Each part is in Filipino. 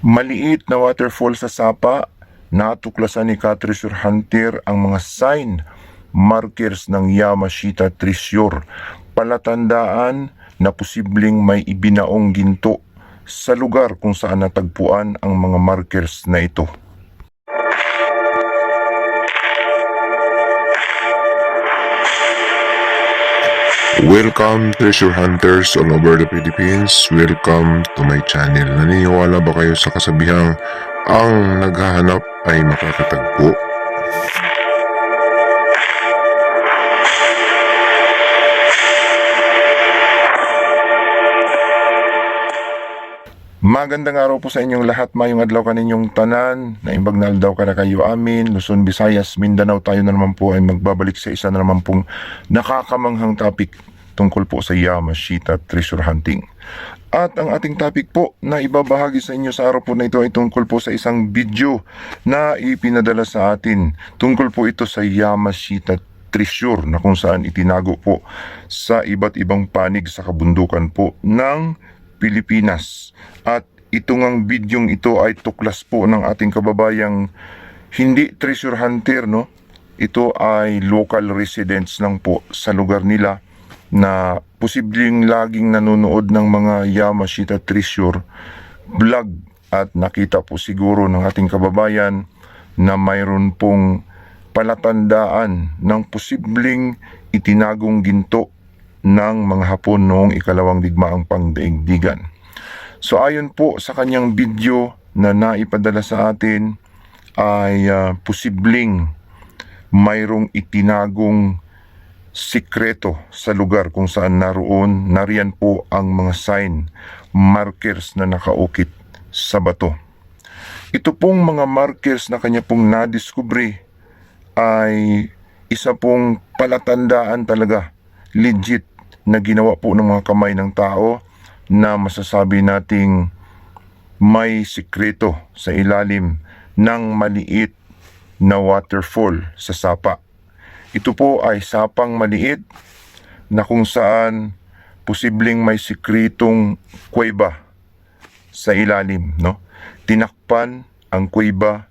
Maliit na waterfall sa Sapa, natuklasan ni Katrisure Hunter ang mga sign markers ng Yamashita Treasure, palatandaan na posibleng may ibinaong ginto sa lugar kung saan natagpuan ang mga markers na ito. Welcome treasure hunters all over the Philippines. Welcome to my channel. Naniniwala ba kayo sa kasabihang ang naghahanap ay makakatagpo? Magandang araw po sa inyong lahat, mayong adlaw kaninyong tanan, na imbag na daw ka na kayo amin, Luzon, Visayas, Mindanao, tayo na naman po ay magbabalik sa isa na naman pong nakakamanghang topic tungkol po sa Yamashita treasure hunting. At ang ating topic po na ibabahagi sa inyo sa araw po na ito ay tungkol po sa isang video na ipinadala sa atin. Tungkol po ito sa Yamashita treasure na kung saan itinago po sa iba't ibang panig sa kabundukan po ng Pilipinas. At itong ang bidyong ito ay tuklas po ng ating kababayang hindi treasure hunter, no? Ito ay local residents lang po sa lugar nila na posibleng laging nanonood ng mga Yamashita treasure vlog at nakita po siguro ng ating kababayan na mayroon pong palatandaan ng posibleng itinagong ginto ng mga Hapon noong ikalawang digmaang pangdaigdigan. So ayon po sa kanyang video na naipadala sa atin ay ah, posibleng mayroong itinagong sikreto sa lugar kung saan naroon nariyan po ang mga sign markers na nakaukit sa bato. Ito pong mga markers na kanya pong nadiskubre ay isa pong palatandaan talaga legit na ginawa po ng mga kamay ng tao na masasabi nating may sikreto sa ilalim ng maliit na waterfall sa sapa. Ito po ay sapang maliit na kung saan posibleng may sikretong kuweba sa ilalim, no? Tinakpan ang kuweba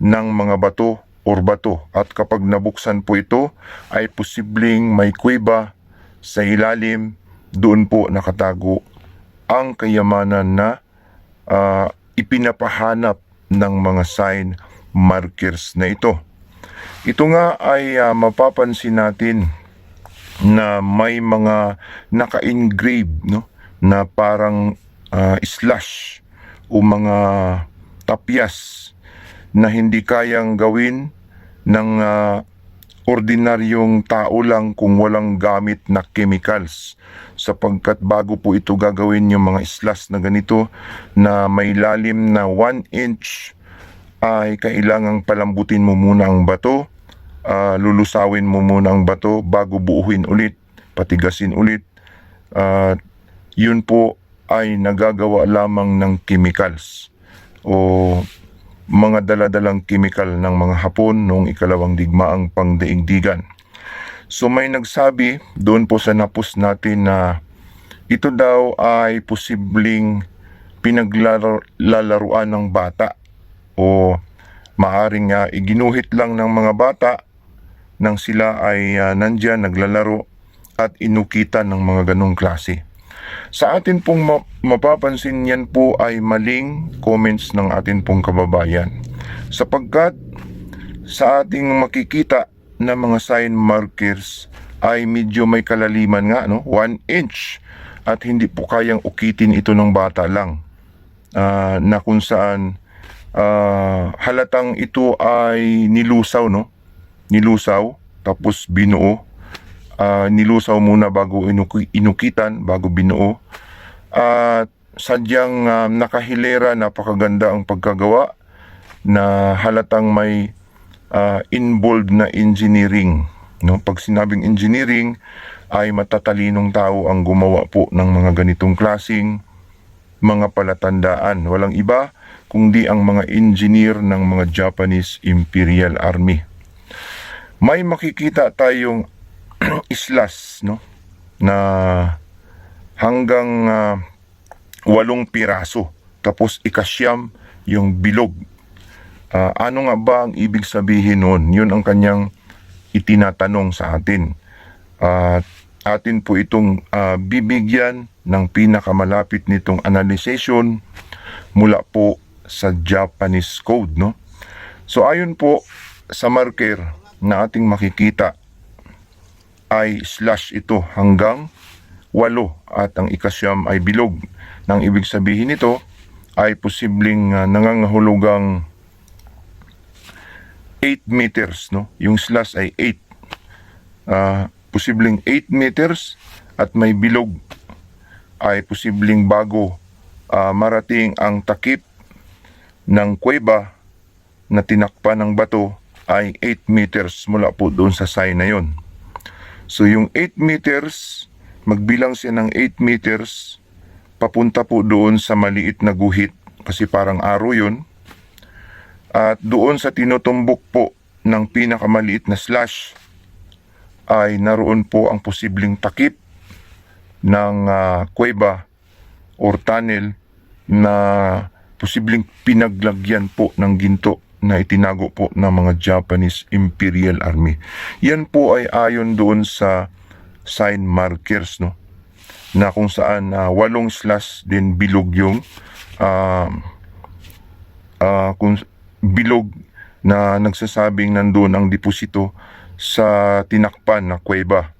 ng mga bato or bato at kapag nabuksan po ito ay posibleng may kuweba sa ilalim doon po nakatago ang kayamanan na ah, ipinapahanap ng mga sign markers na ito. Ito nga ay ah, mapapansin natin na may mga naka-engrave no na parang ah, slash o mga tapyas na hindi kayang gawin ng ah, ordinaryong tao lang kung walang gamit na chemicals. Sapagkat bago po ito gagawin yung mga slash na ganito na may lalim na 1 inch ay kailangang palambutin mo muna ang bato ah, lulusawin mo muna ang bato bago buuhin ulit patigasin ulit. At yun po ay nagagawa lamang ng chemicals. O mga daladalang chemical ng mga Hapon noong ikalawang digmaang pangdaigdigan. So may nagsabi doon po sa napus natin na ito daw ay posibleng pinaglalaruan ng bata o maaring uh, iginuhit lang ng mga bata nang sila ay uh, nandyan naglalaro at inukitan ng mga ganong klase. Sa atin pong ma- mapapansin yan po ay maling comments ng atin pong kababayan. Sapagkat sa ating makikita na mga sign markers ay medyo may kalaliman nga, no? 1 inch. At hindi po kayang ukitin ito ng bata lang. Ah, na kung saan ah, halatang ito ay nilusaw, no? Nilusaw, tapos binuo ah, nilusaw muna bago inuki- inukitan, bago binuo. At sadyang ah, nakahilera, napakaganda ang pagkagawa na halatang may ah, involved na engineering. No? Pag sinabing engineering, ay matatalinong tao ang gumawa po ng mga ganitong klasing mga palatandaan. Walang iba kundi ang mga engineer ng mga Japanese Imperial Army. May makikita tayong islas no na hanggang ah, walong piraso tapos ikasyam yung bilog. Ah, ano nga ba ang ibig sabihin nun? Yun ang kanyang itinatanong sa atin. At atin po itong ah, bibigyan ng pinakamalapit nitong analyzation mula po sa Japanese code, no? So ayon po sa marker na ating makikita ay slash ito hanggang walo at ang ikasyam ay bilog. Nang ibig sabihin nito ay posibleng ah, nangangahulugang 8 meters, no? Yung slash ay 8. Ah, posibleng 8 meters at may bilog ay posibleng bago ah, marating ang takip ng kuweba na tinakpan ng bato ay 8 meters mula po doon sa sign na yon. So yung 8 meters, magbilang siya ng 8 meters papunta po doon sa maliit na guhit kasi parang aro yun. At doon sa tinutumbok po ng pinakamaliit na slash ay naroon po ang posibleng takip ng ah, kuweba or tunnel na posibleng pinaglagyan po ng ginto na itinago po ng mga Japanese Imperial Army. Yan po ay ayon doon sa sign markers no na kung saan ah, walong slash din bilog yung ah, ah, kung bilog na nagsasabing nandoon ang deposito sa tinakpan na kuweba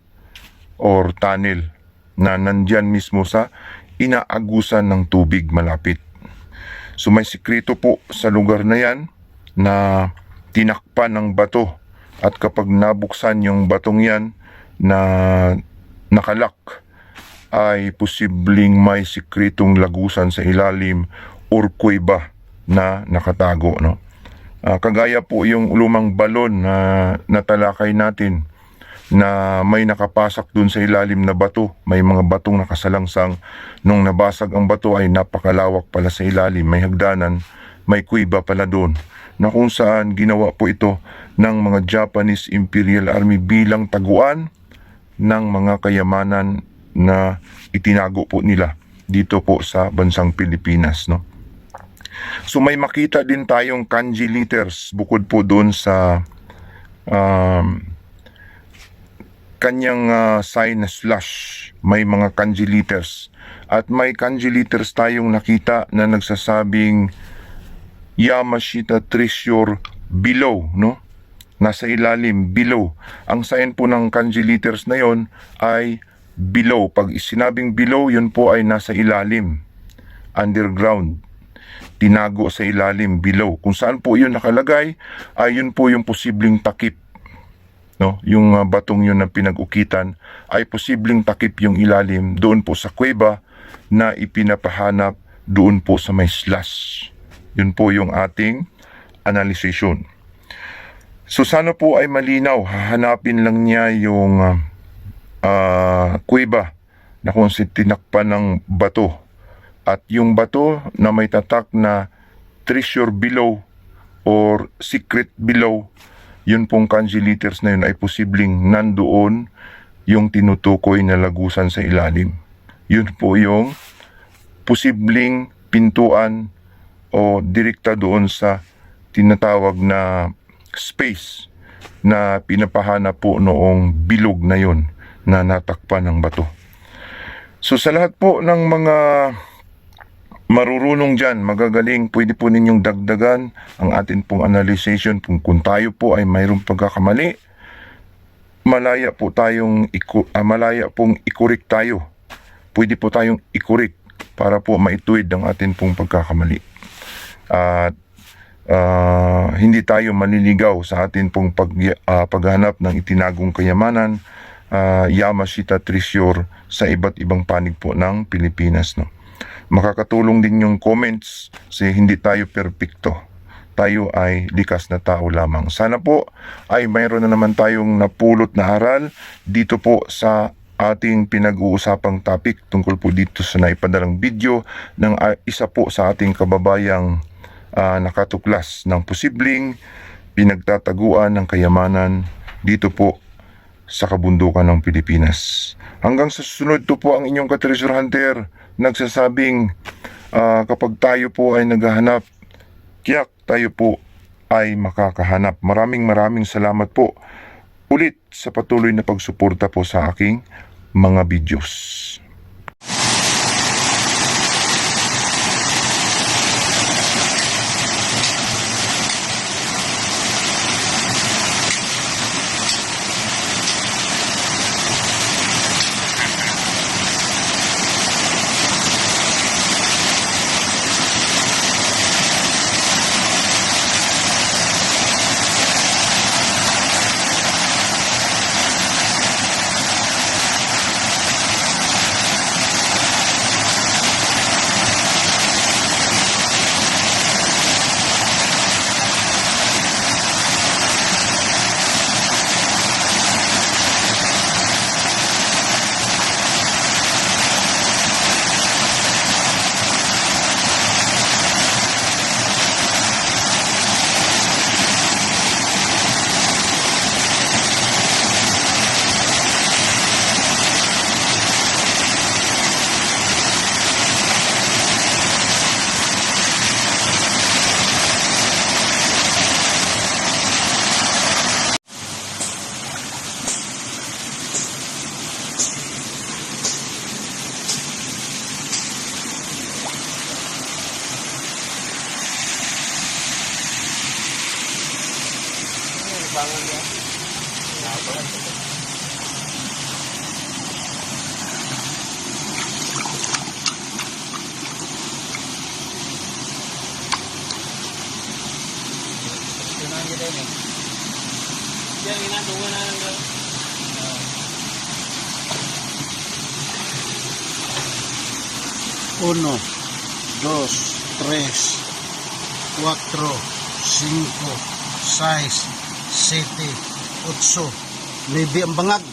or tunnel na nandyan mismo sa inaagusan ng tubig malapit. So may sikreto po sa lugar na yan na tinakpan ng bato at kapag nabuksan yung batong yan na nakalak ay posibleng may sikretong lagusan sa ilalim or kuweba na nakatago no. Ah, kagaya po yung lumang balon na natalakay natin na may nakapasak dun sa ilalim na bato. May mga batong nakasalangsang. Nung nabasag ang bato ay napakalawak pala sa ilalim. May hagdanan, may kuiba pala doon. Na kung saan ginawa po ito ng mga Japanese Imperial Army bilang taguan ng mga kayamanan na itinago po nila dito po sa bansang Pilipinas. No? So may makita din tayong kanji letters bukod po doon sa um, kanyang ah, sign na slash. May mga kanji letters. At may kanji letters tayong nakita na nagsasabing Yamashita Treasure below, no? Nasa ilalim, below. Ang sign po ng kanji letters na yon ay below. Pag sinabing below, yun po ay nasa ilalim. Underground tinago sa ilalim below. Kung saan po yun nakalagay, ay yun po yung posibleng takip. No? Yung ah, batong yun na pinag-ukitan ay posibleng takip yung ilalim doon po sa kuweba na ipinapahanap doon po sa may slash. Yun po yung ating analysation. So sana po ay malinaw, hahanapin lang niya yung ah, ah, kuweba na kung si tinakpan ng bato at yung bato na may tatak na treasure below or secret below, yun pong kanji letters na yun ay posibleng nandoon yung tinutukoy na lagusan sa ilalim. Yun po yung posibleng pintuan o direkta doon sa tinatawag na space na pinapahanap po noong bilog na yun na natakpan ng bato. So sa lahat po ng mga marurunong dyan, magagaling, pwede po ninyong dagdagan ang atin pong analyzation kung, kung tayo po ay mayroong pagkakamali, malaya po tayong iku, ah, malaya pong ikurik tayo. Pwede po tayong ikurik para po maituwid ang atin pong pagkakamali. At ah, hindi tayo maliligaw sa atin pong pag, ah, paghanap ng itinagong kayamanan, ah, Yamashita Treasure sa iba't ibang panig po ng Pilipinas. No? makakatulong din yung comments kasi hindi tayo perpekto. Tayo ay likas na tao lamang. Sana po ay mayroon na naman tayong napulot na aral dito po sa ating pinag-uusapang topic tungkol po dito sa naipadalang video ng isa po sa ating kababayang ah, nakatuklas ng posibleng pinagtataguan ng kayamanan dito po sa kabundukan ng Pilipinas. Hanggang sa susunod to po ang inyong ka-treasure hunter nagsasabing Ah, kapag tayo po ay naghahanap, tiyak tayo po ay makakahanap. Maraming maraming salamat po ulit sa patuloy na pagsuporta po sa aking mga videos. Uno, dos, tres, cuatro, cinco, seis, siete, ocho, nueve ang bangag.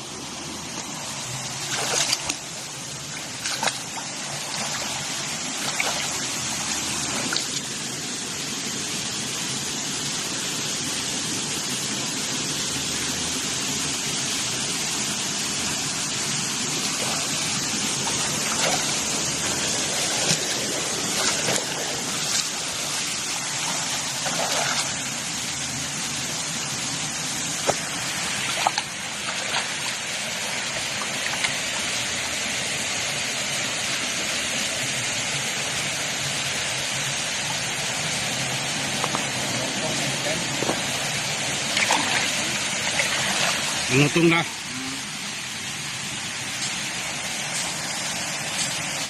Ano itong na?